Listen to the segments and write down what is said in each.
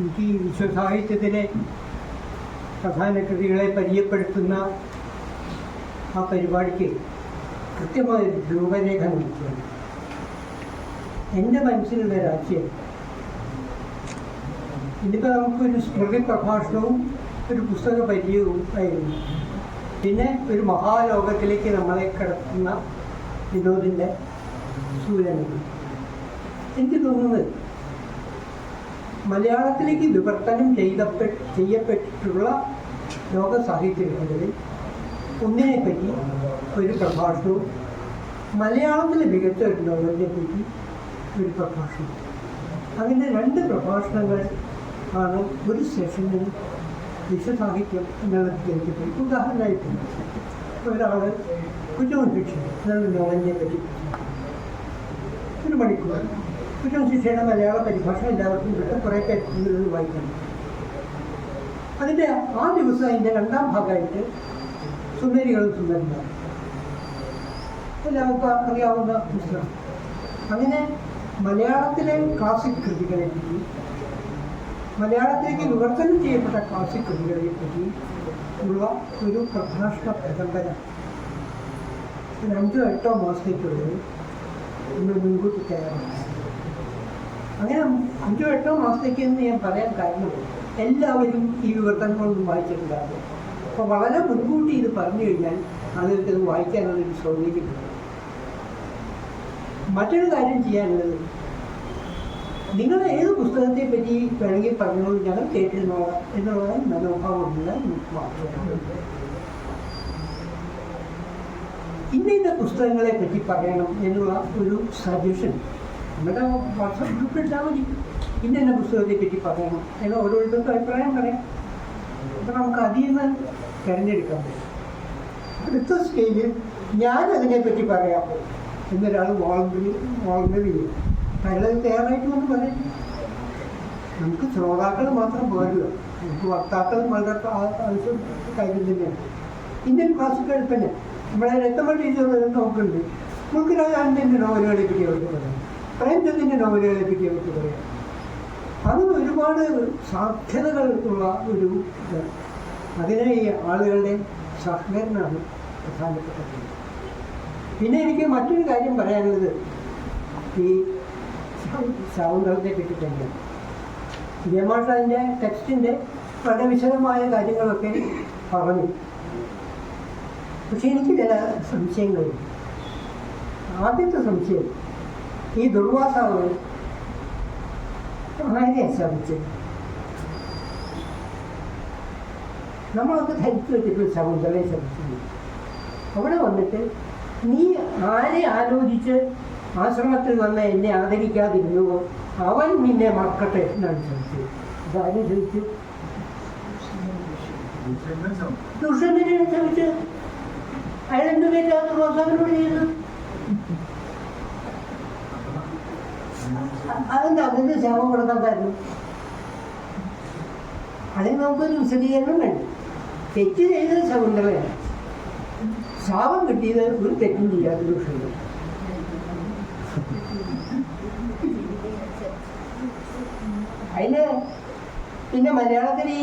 ഈ വിശ്വസാഹിത്യത്തിലെ പ്രധാന കൃതികളെ പരിചയപ്പെടുത്തുന്ന ആ പരിപാടിക്ക് കൃത്യമായ രൂപരേഖ നൽകുകയാണ് എന്റെ മനസ്സിലുള്ള രാജ്യം ഇന്നിപ്പോൾ നമുക്കൊരു സ്മൃതി പ്രഭാഷണവും ഒരു പുസ്തക പരിചയവും ആയിരുന്നു. പിന്നെ ഒരു മഹാലോകത്തിലേക്ക് നമ്മളെ കിടത്തുന്ന വിനോദിന്റെ സൂചനകൾ. എനിക്ക് തോന്നുന്നത് മലയാളത്തിലേക്ക് വിവർത്തനം ചെയ്തപ്പെ ചെയ്യപ്പെട്ടിട്ടുള്ള ലോക സാഹിത്യ രേഖകളിൽ ഒന്നിനെപ്പറ്റി ഒരു പ്രഭാഷണവും മലയാളത്തിൽ മികച്ച ഒരു നോവലിനെ പറ്റി ഒരു പ്രഭാഷണം അങ്ങനെ രണ്ട് പ്രഭാഷണങ്ങൾ ആണ് ഒരു സെഷനിൽ വിശ്വസാഹിത്യം എന്നുള്ള തിരിച്ചപ്പോൾ ഉദാഹരണമായിട്ട് ഒരാൾ കുറ്റവും ശിക്ഷ എന്നുള്ള നോവലിനെ പറ്റി ഒരു മണിക്കൂർ കുറ്റവും ശിക്ഷയുടെ മലയാള പരിഭാഷ എല്ലാവർക്കും കിട്ടും. കുറേ പേര് വായിക്കണം. അതിന്റെ ആ ദിവസം അതിന്റെ രണ്ടാം ഭാഗമായിട്ട് സുന്ദരികളും സുന്ദരന്മാരും എല്ലാവർക്കും അറിയാവുന്ന പുസ്തകം. അങ്ങനെ മലയാളത്തിലെ ക്ലാസിക് കൃതികളെ പറ്റി മലയാളത്തിലേക്ക് വിവർത്തനം ചെയ്യപ്പെട്ട ക്ലാസിക് കൃതികളെ പറ്റി ഉള്ള ഒരു പ്രഭാഷണ പ്രകമ്പന ഒരു അഞ്ചോ എട്ടോ മാസത്തേക്കുള്ളിൽ നമ്മൾ മുൻകൂട്ടി തയ്യാറാണ് അങ്ങനെ അഞ്ചോ എട്ടോ മാസത്തേക്ക് എന്ന് ഞാൻ പറയാൻ കാരണം എല്ലാവരും ഈ വിവർത്തനങ്ങളൊന്നും വായിച്ചിട്ടുണ്ടാകും. അപ്പോൾ വളരെ മുൻകൂട്ടി ഇത് പറഞ്ഞു കഴിഞ്ഞാൽ ഇത് വായിക്കാനുള്ളൊരു സൗകര്യമുണ്ട് മറ്റൊരു കാര്യം ചെയ്യാനുള്ളത് നിങ്ങൾ ഏത് പുസ്തകത്തെ പറ്റി വേണമെങ്കിൽ പറഞ്ഞോളൂ ഞങ്ങൾ കേട്ടിരുന്നോളാം എന്നുള്ള മനോഭാവമുള്ള ഇന്ന ഇന്ന പുസ്തകങ്ങളെ പറ്റി പറയണം എന്നുള്ള ഒരു സജഷൻ നമ്മുടെ വാട്സപ്പ് ഗ്രൂപ്പിൽ ഇട്ടാൽ മതി. പിന്നെ എന്നെ പുസ്തകത്തെ പറ്റി പറയണം. എന്ന് ഓരോരുത്തർക്കും അഭിപ്രായം പറയാം. അപ്പം നമുക്ക് അതിൽ നിന്ന് തിരഞ്ഞെടുക്കാൻ പറ്റും. അടുത്ത സ്റ്റേജിൽ ഞാൻ അതിനെപ്പറ്റി പറയാം. എന്നൊരാൾ വോളണ്ടറി വോളണ്ടറി ചെയ്യും അയാൾ തയ്യാറായിട്ട് വന്ന് പറയും. നമുക്ക് ശ്രോതാക്കൾ മാത്രം പോരുക നമുക്ക് വക്താക്കൾ വളരെ ആവശ്യം കാര്യം തന്നെയാണ്. ഇന്ത്യൻ ക്ലാസിക്കൽ തന്നെ. നമ്മളെ രക്തമ ടീച്ചർ നോക്കുന്നുണ്ട്. നമുക്ക് രാജാവിന്റെ നോവലുകളെ പറ്റി അവർക്ക് പറയാം പ്രേംചന്ദിന്റെ നോവലുകളെ പറ്റി പറയാം? അത് ഒരുപാട് സാധ്യതകൾ ഉള്ള ഒരു ഇതാണ്. അതിനെ ഈ ആളുകളുടെ സഹകരണമാണ് പ്രധാനപ്പെട്ടത്. പിന്നെ എനിക്ക് മറ്റൊരു കാര്യം പറയാനുള്ളത്. ഈ സൗന്ദര്യത്തെ പറ്റി തന്നെയാണ് ജയമാഷ അതിന്റെ ടെക്സ്റ്റിന്റെ വളരെ വിശദമായ കാര്യങ്ങളൊക്കെ പറഞ്ഞു. പക്ഷെ എനിക്ക് ചില സംശയങ്ങളുണ്ട്. ആദ്യത്തെ സംശയം ഈ ദുർവാസാവ് ആരെ ശ്രമിച്ചത് നമ്മളൊക്കെ ധരിച്ചു വെച്ചിട്ട് ശകുന്തളയെ ശ്രമിച്ചു അവിടെ വന്നിട്ട് നീ ആരെ ആലോചിച്ച് ആശ്രമത്തിൽ വന്ന എന്നെ ആദരിക്കാതിരുന്നുവോ? അവൻ നിന്നെ മറക്കട്ടെ എന്നാണ് ചോദിച്ചത്. അതാരും ചോദിച്ചു? ദുഷ്യന്തനെയാണ് ചോദിച്ചത് അയാൾ എന്ത് പേരാണ് റോസാവിനോട് ചെയ്തത് അതെന്താ അതിന്റെ ശവം കൊടുക്കാൻ തരണം അതിന് നമുക്കൊരു വിശദീകരണം വേണം തെറ്റ് ചെയ്തത് ശകുന്തളയാണ് ശാപം കിട്ടിയത് ഒരു തെറ്റും ചെയ്യാത്ത വിഷയം അതിന് പിന്നെ മലയാളത്തിൽ ഈ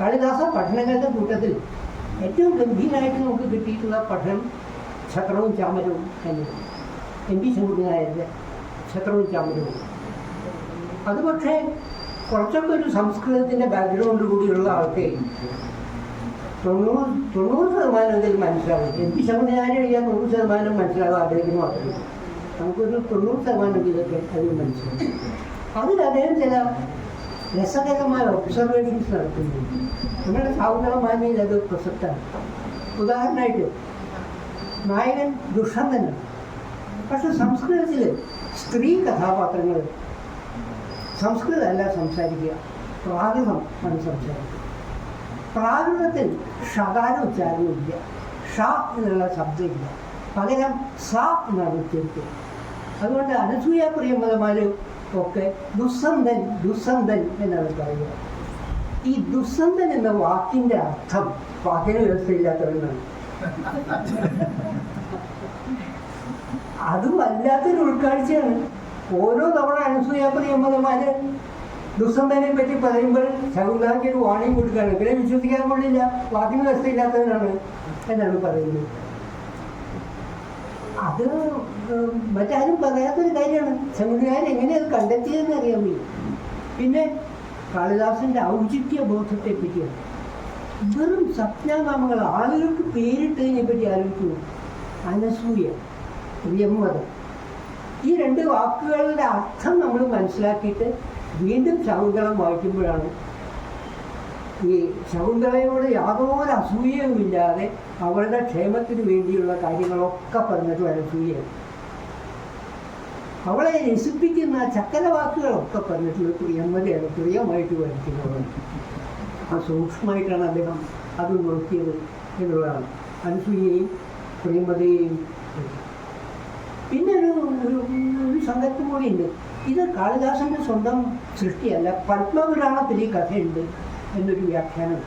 കാളിദാസ പഠനങ്ങളുടെ കൂട്ടത്തിൽ ഏറ്റവും ഗംഭീരമായിട്ട് നമുക്ക് കിട്ടിയിട്ടുള്ള പഠനം ഛത്രവും ചാമരവും തന്നെയാണ്. എം പി ശങ്കുനായരുടെ ഛത്രവും ചാമരവും അത് പക്ഷേ കുറച്ചൊക്കെ ഒരു സംസ്കൃതത്തിന്റെ ബാക്ക്ഗ്രൗണ്ട് കൂടിയുള്ള ആൾക്ക് തൊണ്ണൂറ് തൊണ്ണൂറ് ശതമാനമെങ്കിലും മനസ്സിലാവും. എം പി ശങ്കുനായരെ എഴുതിയാൽ നൂറ് ശതമാനം മനസ്സിലാവും അദ്ദേഹത്തിന് മാത്രമേ നമുക്കൊരു തൊണ്ണൂറ് ശതമാനം ഇതൊക്കെ അതിൽ മനസ്സിലാവും. അതിൽ അദ്ദേഹം ചില രസകരമായ ഒബ്സർവേഷൻസ് നടത്തുന്നു നമ്മുടെ സാവുതളമാനയിൽ അത് പ്രസക്തമാണ്. ഉദാഹരണമായിട്ട് നായകൻ ദുഷന്തനാണ് പക്ഷെ സംസ്കൃതത്തിൽ സ്ത്രീ കഥാപാത്രങ്ങൾ സംസ്കൃതമല്ല സംസാരിക്കുക. പ്രാകൃതം ആണ് സംസാരിക്കുക. പ്രാകൃതത്തിൽ ഷകാര ഉച്ചാരണമില്ല ഷ എന്നുള്ള ശബ്ദമില്ല പകരം സ എന്നാണ് ഉച്ചരിക്കുക. അതുകൊണ്ട് അനസൂയ പ്രിയമ്പതമാർ ഒക്കെ ദുസ്സന്തൻ ദുസ്സന്തൻ എന്നാണ് പറയുക. ഈ ദുസ്സന്തൻ എന്ന വാക്കിന്റെ അർത്ഥം വാക്കിന് വ്യവസ്ഥയില്ലാത്തവരെന്നാണ്. അതും വല്ലാത്തൊരു ഉൾക്കാഴ്ചയാണ്. ഓരോ തവണ അനസൂയ പ്രിയമ്പതമാര് ദുസ്സന്ധനെ പറ്റി പറയുമ്പോൾ ശകുന്താക്ക് ഒരു വാണിംഗ് കൊടുക്കുകയാണ്. ഇവരെ വിശ്വസിക്കാൻ കൊള്ളില്ല. വാക്കിന് വ്യവസ്ഥയില്ലാത്തവരാണ് എന്നാണ് പറയുന്നത്. അത് മറ്റാരും പറയാത്തൊരു കാര്യമാണ്. ശകുന്തകാരൻ എങ്ങനെ അത് കണ്ടെത്തിയതെന്ന് അറിയാൻ വയ്യ. പിന്നെ കാളിദാസന്റെ ഔചിത്യ ബോധത്തെ പറ്റിയാണ് വെറും സ്വപ്നനാമങ്ങൾ ആളുകൾക്ക് പേരിട്ടതിനെ പറ്റി ആലോചിക്കുന്നു അനസൂയ. പ്രിയമതം ഈ രണ്ട് വാക്കുകളുടെ അർത്ഥം നമ്മൾ മനസ്സിലാക്കിയിട്ട് വീണ്ടും ശകുന്തളം വായിക്കുമ്പോഴാണ് ഈ ശകുന്തളയോട് യാതൊരു അസൂയയുമില്ലാതെ അവളുടെ ക്ഷേമത്തിന് വേണ്ടിയുള്ള കാര്യങ്ങളൊക്കെ പറഞ്ഞിട്ട് അനസൂയാണ് അവളെ രസിപ്പിക്കുന്ന ചക്കര വാക്കുകളൊക്കെ പറഞ്ഞിട്ടുള്ള പ്രിയമ്മതയാണ് പ്രിയമായിട്ട് വരയ്ക്കുന്നത് ആ സൂക്ഷ്മമായിട്ടാണ് അദ്ദേഹം അത് നോക്കിയത് എന്നുള്ളതാണ്. അനുസൂയയും പ്രിയമതയെയും ഒരു സന്ദർഭം കൂടിയുണ്ട് ഇത് കാളിദാസന്റെ സ്വന്തം സൃഷ്ടിയല്ല പത്മപുരാണത്തിൽ ഈ കഥയുണ്ട് എന്നൊരു വ്യാഖ്യാനം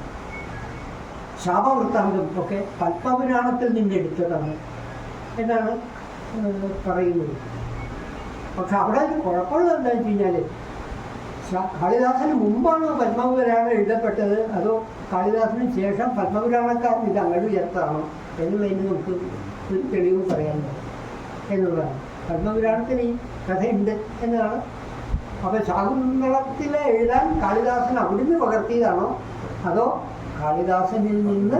ശാപവൃത്താന്തം ഒക്കെ പത്മപുരാണത്തിൽ നിന്ന് എടുത്തതാണ് എന്നാണ് പറയുന്നത് പക്ഷെ അവിടെ ഒരു കുഴപ്പമുള്ളത് എന്താണെന്ന് വെച്ച് കഴിഞ്ഞാൽ കാളിദാസന് മുമ്പാണ് പത്മപുരാണം എഴുതപ്പെട്ടത് അതോ കാളിദാസന് ശേഷം പത്മപുരാണക്കാരൻ ഇത് അങ്ങോട്ട് ചേർത്തതാണോ എന്നുള്ളതിന് നമുക്ക് ഒരു തെളിവ് പറയാനുണ്ട് എന്നുള്ളതാണ് പത്മപുരാണത്തിന് ഈ കഥയുണ്ട് എന്നതാണ് അപ്പോൾ ശാകുന്തളത്തിലെ എഴുതാൻ കാളിദാസൻ അവിടുന്ന് പകർത്തിയതാണോ? അതോ കാളിദാസനിൽ നിന്ന്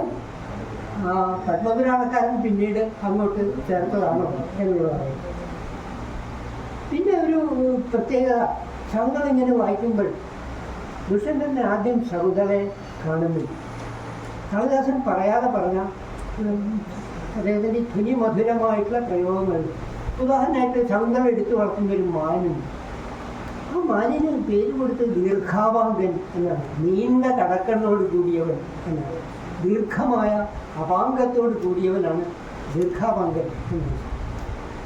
പത്മപുരാണക്കാരൻ പിന്നീട് അങ്ങോട്ട് ചേർത്തതാണോ എന്നുള്ളതാണ് പിന്നെ ഒരു പ്രത്യേകത ശകുന്തള ഇങ്ങനെ വായിക്കുമ്പോൾ ദുഷ്യന്തൻ ആദ്യം ശകുന്തളെ കാണുന്നു. കാളിദാസൻ പറയാതെ പറഞ്ഞ അദ്ദേഹത്തിന്റെ ധ്വനി മധുരമായിട്ടുള്ള പ്രയോഗങ്ങൾ ഉദാഹരണമായിട്ട് ശകുന്തള എടുത്തു വളർത്തുന്ന ഒരു മാനുണ്ട് ആ മാനിന് പേര് കൊടുത്ത് ദീർഘാവാങ്കൻ എന്നാണ്. നീണ്ട കടക്കണ്ണോട് കൂടിയവൻ എന്നാണ്. ദീർഘമായ അപാങ്കത്തോട് കൂടിയവനാണ് ദീർഘാവാങ്കൻ എന്നത്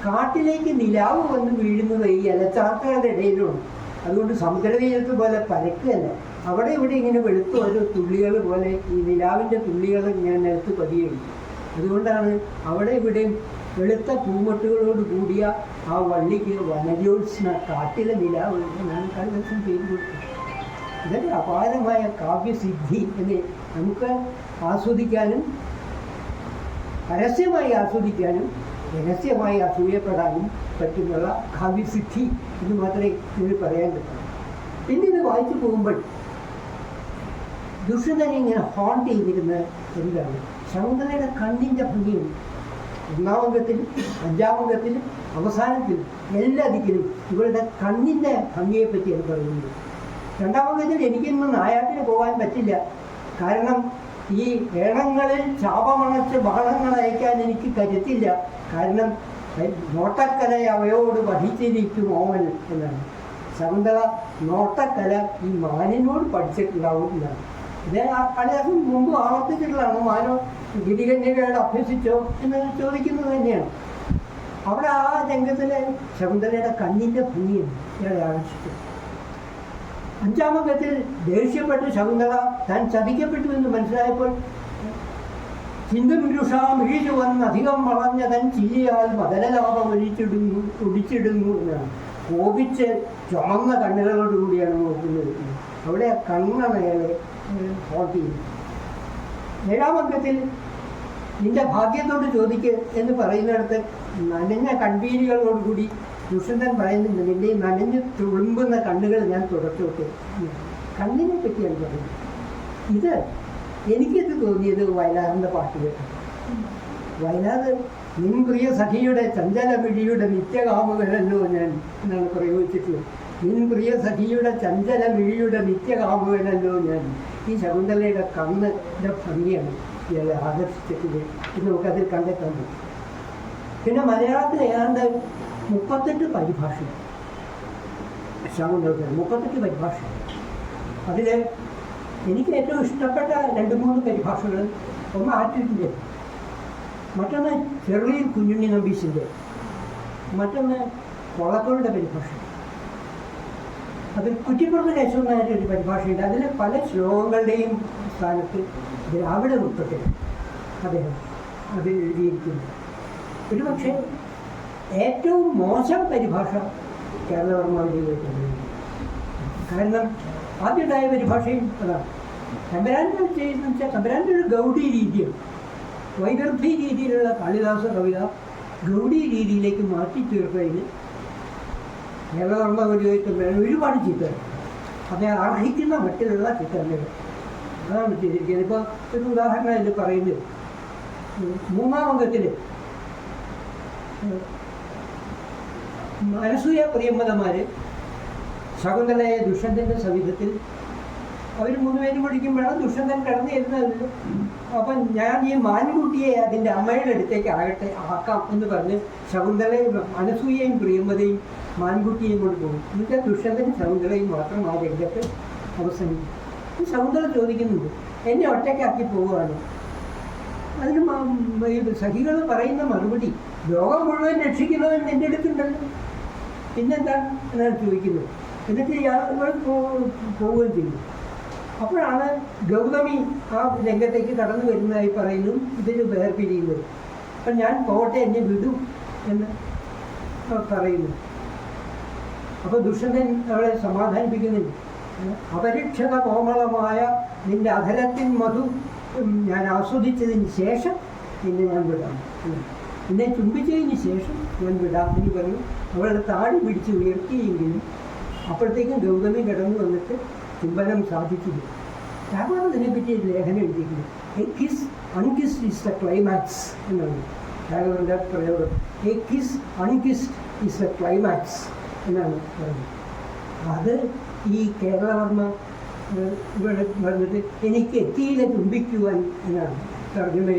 കാട്ടിലേക്ക് നിലാവ് വന്ന് വീഴുന്നത് ഈ ഇലച്ചാർത്തകളുടെ ഇടയിലുണ്ട്. അതുകൊണ്ട് സമുദ്രതീരത്ത് പോലെ പരക്കല്ല അവിടെ ഇവിടെ ഇങ്ങനെ വെളുത്ത ഓരോ തുള്ളികൾ പോലെ ഈ നിലാവിന്റെ തുള്ളികൾ ഇങ്ങനെ നിലത്ത് പതിയുള്ളൂ അതുകൊണ്ടാണ് അവിടെ ഇവിടെ വെളുത്ത പൂമൊട്ടുകളോട് കൂടിയ ആ വള്ളിക്ക് വനജോത്സ്ന കാട്ടിലെ നിലാവ് എന്നാണ് കാളിദാസൻ പേര് കൊടുത്തു. ഇതൊരു അപാരമായ കാവ്യസിദ്ധി എന്ന് നമുക്ക് ആസ്വദിക്കാനും പരസ്യമായി ആസ്വദിക്കാനും രഹസ്യമായി അസൂയപ്പെടാനും പറ്റുന്നുള്ള കാവ്യസിദ്ധി എന്ന് മാത്രമേ ഇതിന് പറയാൻ പറ്റൂ. പിന്നെ ഇത് വായിച്ചു പോകുമ്പോൾ ദുഷ്യതനെ ഇങ്ങനെ ഹോണ്ട് ചെയ്തിരുന്നത് എന്താണ് ശകുന്തളയുടെ കണ്ണിന്റെ ഭംഗിയും ഒന്നാമംഗത്തിലും അഞ്ചാമംഗത്തിലും അവസാനത്തിലും എല്ലാ ദിക്കിലും ഇവളുടെ കണ്ണിന്റെ ഭംഗിയെ പറ്റിയാണ് പറയുന്നത് രണ്ടാമംഗത്തിൽ എനിക്കിന്ന് നായാട്ടിന് പോകാൻ പറ്റില്ല. കാരണം ഈ ഏണങ്ങളിൽ ചാപമണച്ച് ബാണങ്ങൾ അയക്കാൻ എനിക്ക് കരുത്തില്ല. കാരണം നോട്ടക്കല അവയോട് വഹിച്ചിരിക്കും ഓമൻ എന്നാണ്. ശകുന്തള നോട്ടക്കല ഈ മാനിനോട് പഠിച്ചിട്ടുണ്ടാവും എന്നാണ്. ഇത് അദ്ദേഹം മുമ്പ് ആവർത്തിച്ചിട്ടുള്ളതാണ്. ആരോ ഗിരികന്യകയോട് അഭ്യസിച്ചോ എന്ന് ചോദിക്കുന്നത് തന്നെയാണ്. അവിടെ ആ രംഗത്തിലെ ശകുന്തലയുടെ കണ്ണിന്റെ ഭംഗിയാണ് ഇയാളെ ആകർഷിച്ചത് അഞ്ചാമത്തിൽ ദേഷ്യപ്പെട്ട് ശകുന്തള താൻ ചതിക്കപ്പെട്ടു എന്ന് മനസ്സിലായപ്പോൾ ചിന്തമിരുഷാം ഇഴിച്ചു വന്ന് അധികം വളഞ്ഞ തൻ ചില്ലിയാൽ മദനലാഭം ഒഴിച്ചിടുന്നു ഒടിച്ചിടുന്നു എന്നാണ്. കോപിച്ച് ചുമന്ന കണ്ണുകളോടുകൂടിയാണ് നോക്കുന്നത്. അവിടെ ആ ചെയ്യുന്നത് ഏഴാമംഗത്തിൽ നിന്റെ ഭാഗ്യത്തോട് ചോദിക്ക് എന്ന് പറയുന്നിടത്ത് നനഞ്ഞ കൺവീനികളോടുകൂടി ദുഷ്യന്തൻ പറയുന്നുണ്ട് നിന്റെ നനഞ്ഞ് തുളുമ്പുന്ന കണ്ണുകൾ ഞാൻ തുടച്ചോട്ടെ കണ്ണിനെ പറ്റിയാണ് പറയുന്നത് ഇത് എനിക്കിത് തോന്നിയത് വയലാറിന്റെ പാട്ട് കേട്ടു വയലാറ് നിൻ പ്രിയ സഖിയുടെ ചഞ്ചല മിഴിയുടെ നിത്യകാമുകനല്ലോ ഞാൻ എന്നാണ് പ്രയോഗിച്ചിട്ടുള്ളത് നിൻ പ്രിയ സഖിയുടെ ചഞ്ചല മിഴിയുടെ നിത്യകാമുകനല്ലോ ഞാൻ ഈ ശകുന്തലയുടെ കണ്ണിന്റെ ഭംഗിയാണ് ഇയാളെ ആകർഷിച്ചിട്ടുള്ളത് ഇത് നമുക്കതിൽ കണ്ടെത്താൻ പറ്റും. പിന്നെ മലയാളത്തിൽ ഏതാണ്ട് മുപ്പത്തെട്ട് പരിഭാഷ ശകുന്തളത്തിൽ മുപ്പത്തെട്ട് പരിഭാഷ അതിൽ എനിക്ക് ഏറ്റവും ഇഷ്ടപ്പെട്ട രണ്ട് മൂന്ന് പരിഭാഷകൾ ഒന്ന് ആറ്റിന്റെ മറ്റൊന്ന് ചെറുളിയിൽ കുഞ്ഞുണ്ണി നമ്പീശിന്റെ മറ്റൊന്ന് കൊളക്കോളുടെ പരിഭാഷ അതിൽ കുറ്റിപ്പുറത്ത് കേശവനായ ഒരു പരിഭാഷയുണ്ട്. അതിലെ പല ശ്ലോകങ്ങളുടെയും സ്ഥാനത്ത് ദ്രാവിഡ നൃത്തത്തിൽ അദ്ദേഹം. അത് എഴുതിയിരിക്കുന്നു. ഒരു പക്ഷേ ഏറ്റവും മോശം പരിഭാഷ കേരളവർമ്മ എഴുതിയിട്ടുണ്ട് കാരണം ആദ്യമുണ്ടായ പരിഭാഷയും അതാണ്. തമ്പരാന്റെ ചെയ്യുന്ന വെച്ചാൽ തമ്പരാന്റെ ഒരു ഗൗഡി രീതിയാണ്. വൈദർഭി രീതിയിലുള്ള കാളിദാസ കവിത ഗൗഡി രീതിയിലേക്ക് മാറ്റി തീർത്തതിന് കേരളവർമ്മ ഉപയോഗിക്കുന്ന ഒരുപാട് ചിത്രങ്ങൾ അദ്ദേഹം അർഹിക്കുന്ന മറ്റുള്ള ചിത്രങ്ങൾ അതാണ് ചെയ്തിരിക്കുന്നത്. ഇപ്പോൾ ഒരു ഉദാഹരണം ഇതിൽ പറയുന്നത് മൂന്നാം അംഗത്തിൽ മനസൂയ പ്രിയമ്പതന്മാർ ശകുന്തളയെ ദുഷ്യന്തന്റെ സമീപത്തിൽ അവർ മൂന്നുപേരും കുടിക്കുമ്പോഴാണ് ദുഷ്യന്തൻ കിടന്നു വരുന്നത് അപ്പം ഞാൻ ഈ മാൻകുട്ടിയെ അതിന്റെ അമ്മയുടെ അടുത്തേക്ക് ആകട്ടെ ആക്കാം എന്ന് പറഞ്ഞ് ശകുന്തളയും അനസൂയയും പ്രിയമ്പതയും മാൻകുട്ടിയെയും കൊണ്ട് പോകും. എന്നിട്ട് ദുഷ്യന്തനും ശകുന്തളയും മാത്രം ആ രംഗത്ത് അവസാനിക്കും ശകുന്തള ചോദിക്കുന്നുണ്ട് എന്നെ ഒറ്റയ്ക്കാക്കി പോവുകയാണ്? അതിന് സഖികൾ പറയുന്ന മറുപടി ലോകം മുഴുവൻ രക്ഷിക്കുന്നവൻ എന്റെ അടുത്തുണ്ടല്ലോ. പിന്നെന്താണ്? എന്നാണ് ചോദിക്കുന്നത്. എന്നിട്ട് പോ- പോവുകയും ചെയ്തു. അപ്പോഴാണ് ഗൗതമി ആ രംഗത്തേക്ക് കടന്നു വരുന്നതായി പറയുന്നു ഇതിന് വേർപിരിയുന്നത് അപ്പം ഞാൻ പോട്ടെ എന്നെ വിടും എന്ന് പറയുന്നു. അപ്പോൾ ദുഷ്യന്തൻ അവളെ സമാധാനിപ്പിക്കുന്നില്ല അപരിക്ഷത കോമളമായ നിന്റെ അധരത്തിൻ മധു ഞാൻ ആസ്വദിച്ചതിന് ശേഷം നിന്നെ ഞാൻ വിടാം. എന്നെ ചുംബിച്ചതിന് ശേഷം ഞാൻ വിടാം എന്ന് പറഞ്ഞു. അവളുടെ താടി പിടിച്ച് ഉയർത്തിയെങ്കിലും അപ്പോഴത്തേക്കും ഗൗതമി കിടന്നു വന്നിട്ട് ചുംബനം സാധിക്കുന്നു. രാമാണ് ഇതിനെപ്പറ്റി ഒരു ലേഖനം എഴുതിയിരിക്കുന്നത് a kiss unkissed is the climax എന്നാണ് രാഘവന്റെ പ്രയോഗം. A kiss unkissed is the climax എന്നാണ് പറയുന്നത് അത് ഈ കേരളവർമ്മ ഇവിടെ പറഞ്ഞിട്ട് എനിക്ക് എത്തിയില്ല ചുംബിക്കുവാൻ എന്നാണ് തർജമ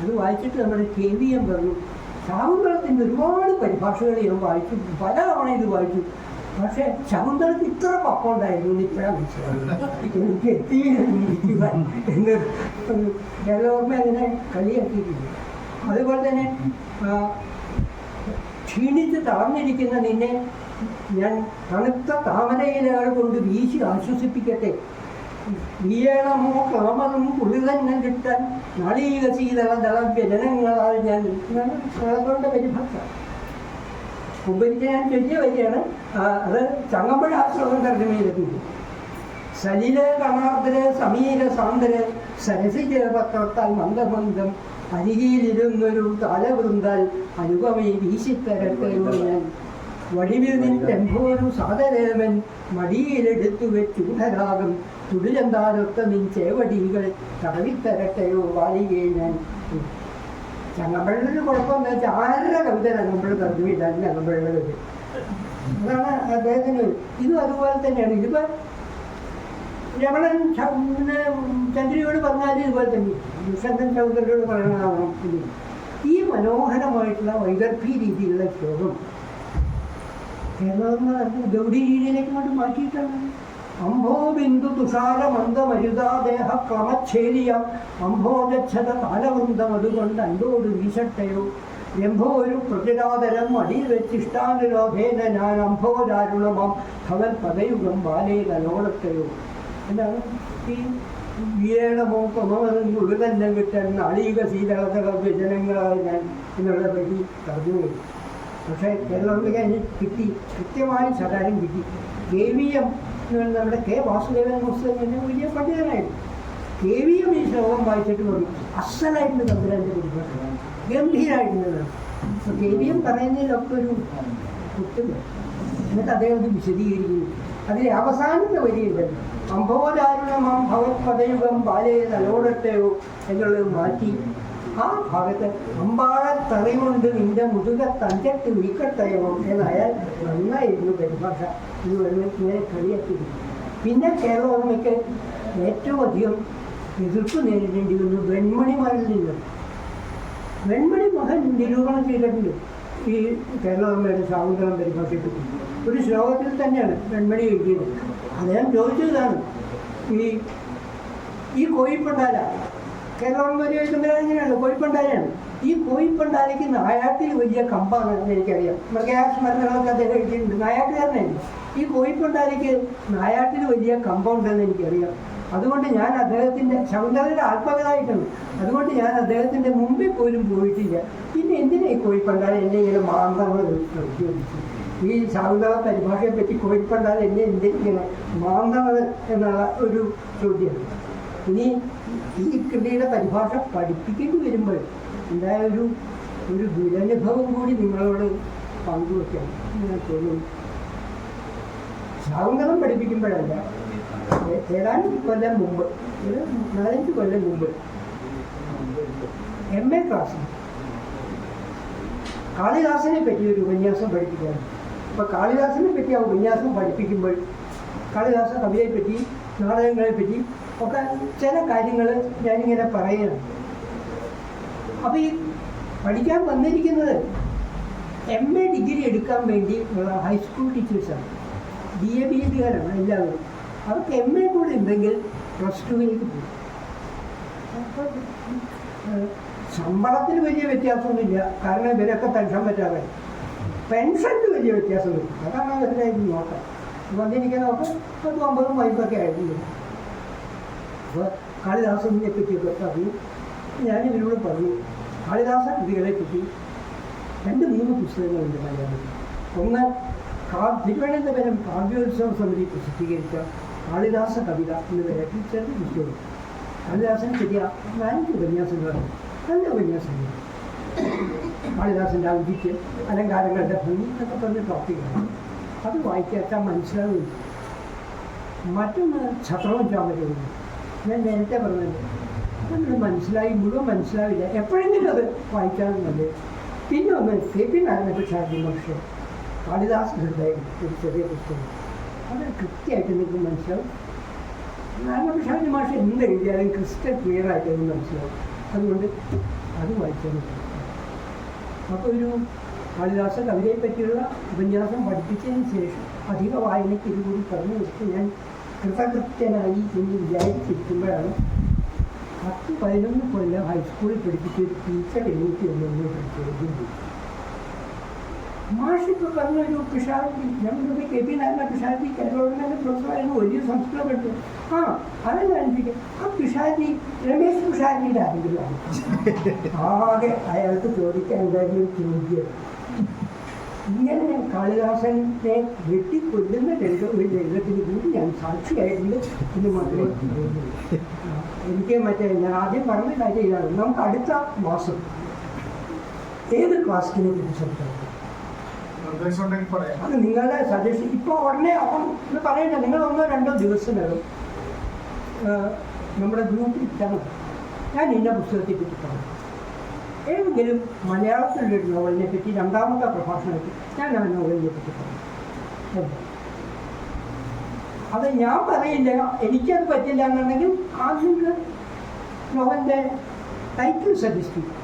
അത് വായിച്ചിട്ട് നമ്മുടെ കെ വി എം പറഞ്ഞു ശാകുന്തളത്തിന്റെ ഒരുപാട് പരിഭാഷകൾ ഞാൻ വായിച്ചു പല തവണ ഇത് വായിച്ചു. പക്ഷേ ശകുന്തളത്ത് ഇത്ര പക്കമുണ്ടായിരുന്നു ഇപ്പോഴാണ് മനസ്സിലായത് എനിക്ക് എത്തിയില്ല ചുംബിക്കുവാൻ എന്ന് കേരളവർമ്മ അതിനെ കളിയാക്കിയിട്ടില്ല. അതുപോലെ തന്നെ ക്ഷീണിച്ച് തളർന്നിരിക്കുന്ന നിന്നെ ഞാൻ തണുത്ത താമരയിലകൾ കൊണ്ട് വീശി ആശ്വസിപ്പിക്കട്ടെ. വീയണമോ ക്ലാമറും കുളിതന്നെ കിട്ടാൻ നാളീക ശീതള ദള ജനനങ്ങളാൽ ഞാൻ അതുകൊണ്ട് പരിഭാഷ ഞാൻ ചൊല്ലിയ വരികയാണ് അത് ചങ്ങമ്പഴ ആ ശ്ലോകം തർജമ ചെയ്തിട്ടുണ്ട് സലില കണാർദ്ര സമീര സാന്ദ്ര സരസിക പത്രത്താൽ മന്ദമന്ദം അരികിയിലിരുന്നൊരു താലവൃന്താൽ അനുപമേ വീശിത്തരട്ടെ ഞാൻ വടിവിൽ നിന്നെമ്പോഴും സാധരേവൻ മടിയിലെടുത്തു വെച്ചൂഢരാഗം തുടിലന്താരൊത്ത നിൻ ചേവടികൾ തടവിത്തരട്ടെയോ വാലികേ ഞാൻ. ചങ്ങമ്പഴൊരു കുഴപ്പമെന്ന് വെച്ചാൽ ആരുടെ കവിത ചങ്ങമ്പഴ തർജമില്ല ചങ്ങമ്പഴയുടെ കവിത അതാണ് അദ്ദേഹത്തിന് ഇതും അതുപോലെ തന്നെയാണ്. ഇതിപ്പോൾ രമണൻ പിന്നെ ചന്ദ്രയോട് പറഞ്ഞാൽ ഇതുപോലെ തന്നെ. ദുഷ്യന്തൻ ചൗധരിയോട് പറയണതാണ് ഈ മനോഹരമായിട്ടുള്ള വൈദർഭി രീതിയിലുള്ള ശ്ലോകം കേരളം ഗൗഡി രീതിയിലേക്ക് കൊണ്ട് മാറ്റിയിട്ടാണ്. അംഭോ ബിന്ദു തുഷാര മന്ദമരുതാദേഹ ക്രമച്ഛേദിയ. അംഭോജച്ഛത താലവൃന്ദം അതുകൊണ്ട് അൻപോട് വീശട്ടയോ രംഭോ ഒരു പ്രതിരാതരം അടിയിൽ വെച്ചിഷ്ടാനുരോധേന ഞാൻ അംഭോരാരുണമം ഭവൻ പതയുഗം ബാലയിൽ അലോടത്തെയോ എന്നാണ് ഈ വീരണമോ ഉഴുതന്നെ വിട്ടൻ നാളീക ശീതളതക വ്യജനങ്ങളായി ഞാൻ എന്നുള്ള പറ്റി ചെയ്തു പക്ഷേ കേരളത്തിലേക്ക് കിട്ടി കൃത്യമായി സകാരം കിട്ടി. കെ വി അവിടെ കെ വാസുദേവൻ പുസ്തകം വലിയ പണ്ഡിതനായിരുന്നു കെ വി എം ഈ ശ്ലോകം വായിച്ചിട്ട് പറഞ്ഞു അസലായിട്ട് തമ്പുരാന്റെ കുടുംബത്തിലാണ് ഗംഭീരമായിട്ടുള്ളതാണ് അപ്പോൾ കെ വി എം പറയുന്നതിലൊക്കെ ഒരു കുത്തുണ്ട് എന്നിട്ട് അദ്ദേഹം വിശദീകരിക്കുന്നു. അതിലെ അവസാനത്തെ വരിയുണ്ടല്ലോ അംഭോദാരുണമാം ഭഗവത്പദയുഗം ബാലയെ നലോടട്ടെയോ എന്നുള്ളത് മാറ്റി ആ ഭാഗത്ത് അമ്പാഴത്തറിവുണ്ട് നിന്റെ മുതുക തഞ്ചത്ത് വീക്കട്ടയോ എന്നായാൽ നന്നായിരുന്നു പരിഭാഷ പറഞ്ഞ് ഇങ്ങനെ കളിയാക്കിയിരുന്നു പിന്നെ കേരളോർമ്മയ്ക്ക് ഏറ്റവും അധികം എതിർപ്പ് നേരിടേണ്ടി വന്നു വെൺമണിമാരിൽ നിന്ന്. വെൺമണി മകൻ നിരൂപണം ചെയ്തിട്ടുണ്ട് ഈ കേരളവർമ്മയുടെ സാമുദ്രം പരിഭാഷയ്ക്ക് ഒരു ശ്ലോകത്തിൽ തന്നെയാണ് വെൺമണി എഴുതിയത്. അദ്ദേഹം ചോദിച്ചതാണ് ഈ ഈ കോയിപ്പണ്ടാല കേരളവർമ്മ വലിയ എങ്ങനെയാണ് കോയിപ്പണ്ടാലയാണ് ഈ കോഴിപ്പണ്ടാരിക്ക് നായാട്ടിൽ വലിയ കമ്പാണ് എന്ന് എനിക്കറിയാം. മൃഗസ്മരണകളൊക്കെ അദ്ദേഹം എഴുതിയിട്ടുണ്ട്. നായാട്ടുകാരനായിരുന്നു. ഈ കോഴിപ്പണ്ടാരിക്ക് നായാട്ടിൽ വലിയ കമ്പമുണ്ടെന്ന് എനിക്കറിയാം. അതുകൊണ്ട് ഞാൻ അദ്ദേഹത്തിന്റെ ശകുന്തളയുടെ ആത്മകഥായിട്ടാണ്. അതുകൊണ്ട് ഞാൻ അദ്ദേഹത്തിന്റെ മുമ്പിൽ പോലും പോയിട്ടില്ല. പിന്നെ എന്തിനാ ഈ കോഴിപ്പണ്ടാരി എന്നെ ഇങ്ങനെ മാന്തങ്ങൾ ചോദിച്ചു ഈ ശാന്തള പരിഭാഷയെ പറ്റി കോഴിപ്പണ്ടാൽ എന്നെ എന്തിങ്ങനെ മാന്തങ്ങൾ എന്നുള്ള ഒരു ചോദ്യമാണ്. ഇനി ഈ കൃതിയുടെ പരിഭാഷ പഠിപ്പിക്കേണ്ടി വരുമ്പോൾ ഉണ്ടായ ഒരു ഒരു ദുരനുഭവം കൂടി നിങ്ങളോട് പങ്കുവെക്കാം ഞാൻ തോന്നുന്നു. ശാകുന്തളം പഠിപ്പിക്കുമ്പോഴല്ല ഏതാനും കൊല്ലം മുമ്പ് ഒരു നാലഞ്ച് കൊല്ലം മുമ്പ് എം എ ക്ലാസ്സിൽ കാളിദാസനെ പറ്റി ഒരു ഉപന്യാസം പഠിപ്പിക്കാൻ. അപ്പോൾ കാളിദാസനെ പറ്റി ആ ഉപന്യാസം പഠിപ്പിക്കുമ്പോൾ കാളിദാസ കവിയെ പറ്റി നാടകങ്ങളെ പറ്റി ഒക്കെ ചില കാര്യങ്ങൾ ഞാനിങ്ങനെ പറയണം അപ്പോൾ ഈ പഠിക്കാൻ വന്നിരിക്കുന്നത് എം എ ഡിഗ്രി എടുക്കാൻ വേണ്ടി ഉള്ള ഹൈസ്കൂൾ ടീച്ചേഴ്സാണ് ബി എ ബി എഡുകാരാണ് എല്ലാവരും. അവർക്ക് എം എ കൂടെ ഉണ്ടെങ്കിൽ പ്ലസ് ടുവിലേക്ക് പോകും. ശമ്പളത്തിന് വലിയ വ്യത്യാസമൊന്നുമില്ല. കാരണം ഇവരൊക്കെ പെൻഷൻ പറ്റാതെ. പെൻഷന് വലിയ വ്യത്യാസം വരും അതാണ് അവരുടെ ഇത് നോക്കാം വന്നിരിക്കുന്ന നോക്കാം പത്തും അമ്പതും വൈബൊക്കെ ആയിരുന്നു അപ്പോൾ കാളിദാസനെ പറ്റിയൊക്കെ പറഞ്ഞു ഞാൻ ഇവരോട് പറഞ്ഞു കാളിദാസ കൃതികളെ പറ്റി രണ്ട് മൂന്ന് പുസ്തകങ്ങളുണ്ട് മലയാളത്തിൽ ഒന്ന് കാ തിരുവനന്തപുരം കാവ്യോത്സവ സമിതി പ്രസിദ്ധീകരിച്ച കാളിദാസ കവിത എന്ന് പേരാക്കി ചെറിയ പുസ്തകം. കാളിദാസൻ ചെറിയ നാലഞ്ച് ഉപന്യാസങ്ങളാണ്. നല്ല ഉപന്യാസങ്ങൾ. കാളിദാസന്റെ ഔചിത്യം അലങ്കാരങ്ങളുടെ ഭംഗി എന്നൊക്കെ പറഞ്ഞ ടോപ്പിക്കാണ് അത് വായിക്കാച്ചാൽ മനസ്സിലാവുന്നു മറ്റൊന്ന് ഛത്രവും ചാമരവും ഞാൻ നേരത്തെ പറഞ്ഞത്. നമ്മൾ മനസ്സിലായി മുഴുവൻ മനസ്സിലാവില്ല. എപ്പോഴെങ്കിലും അത് വായിക്കാൻ നല്ലത് പിന്നെ ഒന്ന് സി പി നാരായണപിഷാജി പക്ഷേ കാളിദാസ് ഹൃദയം ഒരു ചെറിയ പുസ്തകം. അത് കൃത്യമായിട്ട് നിങ്ങൾക്ക് മനസ്സിലാവും. നാരായണപിഷാജി മാഷ് എന്ത് എഴുതിയാലും ക്രിസ്റ്റൽ ക്ലിയർ ആയിട്ട് അത് മനസ്സിലാവും. അതുകൊണ്ട് അത് മതി. അപ്പോൾ ഒരു കാളിദാസ കവിതയെ പറ്റിയുള്ള ഉപന്യാസം പഠിപ്പിച്ചതിന് ശേഷം അധിക വായനയ്ക്ക് ഇതുകൂടി പറഞ്ഞു വെച്ച് ഞാൻ കൃതകൃത്യനായി എന്ന് വിചാരിച്ചിരിക്കുമ്പോഴാണ് പത്ത് പതിനൊന്ന് കൊല്ലം ഹൈസ്കൂളിൽ പഠിപ്പിച്ച ഒരു ടീച്ചർ എനിക്ക് എന്നോട് ചോദ്യം ചെയ്തു മാഷിപ്പ് പറഞ്ഞ ഒരു പിഷാരടി ഞങ്ങളുടെ കെ പി നാരായണ പിഷാരടി കേരളോടനെ പ്രൊഫസറായിരുന്നു വലിയ സംസ്കൃതം പഠിച്ചു ആ അതെല്ലാം എനിക്ക് ആ പിഷാരടി രമേശ് പിഷാരടിയുടെ ആരെങ്കിലും ആണ് ആകെ അയാൾക്ക് ചോദിക്കാൻ ഉണ്ടായിരുന്ന ഒരു ചോദ്യം ഇങ്ങനെ കാളിദാസനെ വെട്ടിക്കൊല്ലുന്ന രംഗ ഒരു രംഗത്തിന് കൂടി ഞാൻ സാക്ഷിയായിട്ടുണ്ട് എന്ന് മാത്രമേ എനിക്ക് മറ്റേ ഞാൻ ആദ്യം പറഞ്ഞ കാര്യം ഇതാണ്. നമുക്ക് അടുത്ത മാസം ഏത് ക്ലാസ്റ്റിനെ കുറിച്ച് സംസാരിക്കാം? അത് നിങ്ങളുടെ സജഷൻ ഇപ്പോൾ ഉടനെ അപ്പം ഇത് പറയണ്ട. നിങ്ങൾ ഒന്നോ രണ്ടോ ദിവസത്തിനകം നമ്മുടെ ഗ്രൂപ്പിൽ ഇട്ടാണ് ഞാൻ ഇന്ന പുസ്തകത്തെ പറ്റി പറഞ്ഞു ഏതെങ്കിലും മലയാളത്തിലൊരു നോവലിനെ പറ്റി രണ്ടാമത്തെ പ്രഭാഷണത്തിൽ ഞാൻ ആ നോവലിനെ പറ്റി പറഞ്ഞു. അത് ഞാൻ പറയില്ല. എനിക്കത് പറ്റില്ല എന്നുണ്ടെങ്കിൽ ആദ്യം നോവലിന്റെ ടൈറ്റിൽ സജസ്റ്റ് ചെയ്യും.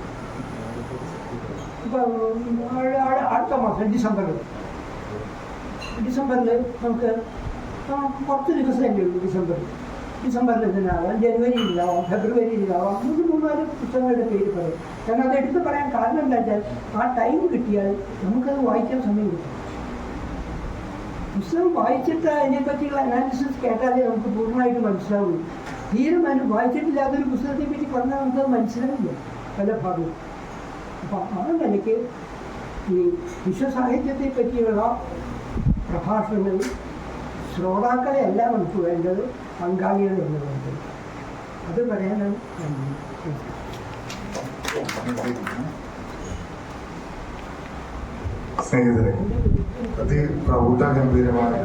ഇപ്പോൾ അടുത്ത മാസം ഡിസംബറിൽ. ഡിസംബറിൽ നമുക്ക് കുറച്ച് ദിവസമല്ലേ ഉള്ളൂ ഡിസംബറിൽ. ഡിസംബറിൽ ഇതിനാവാം ജനുവരിയിലാവാം ഫെബ്രുവരിയിലാവാം മൂന്ന് മൂന്നാൽ പുസ്തകങ്ങളുടെ പേര് പറയും. കാരണം അത് എടുത്ത് പറയാൻ കാരണം എന്താ വെച്ചാൽ ആ ടൈം കിട്ടിയാൽ നമുക്കത് വായിക്കാൻ സമയം കിട്ടും. പുസ്തകം വായിച്ചിട്ട് അതിനെപ്പറ്റിയുള്ള അനാലിസിസ് കേട്ടാലേ നമുക്ക് പൂർണമായിട്ട് മനസ്സിലാവുള്ളൂ തീരെ മന വായിച്ചിട്ടില്ലാത്തൊരു പുസ്തകത്തെ പറ്റി പറഞ്ഞാൽ നമുക്കത് മനസ്സിലാവില്ല പല ഭാഗവും. അപ്പം ആ നിലയ്ക്ക് ഈ വിശ്വസാഹിത്യത്തെ പറ്റിയുള്ള പ്രഭാഷണങ്ങൾ ശ്രോതാക്കളെ എല്ലാം നമുക്ക് വേണ്ടത് പങ്കാളികൾ എന്നുള്ളത് അത് പറയാനാണ് സ്നേഹിതരെ അതി പ്രൗഢ ഗംഭീരമായ